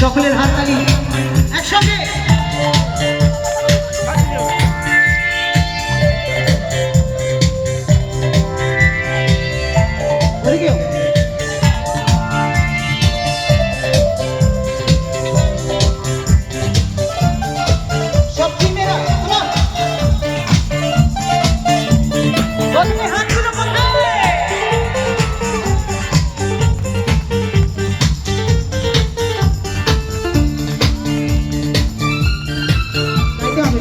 সকলের হাততালি একসঙ্গে।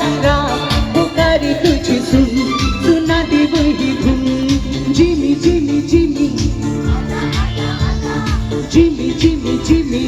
তারা পোকারি তুচি সু সুনা দিবহি ঘুম জিমি জিমি জিমি জিমি জিমি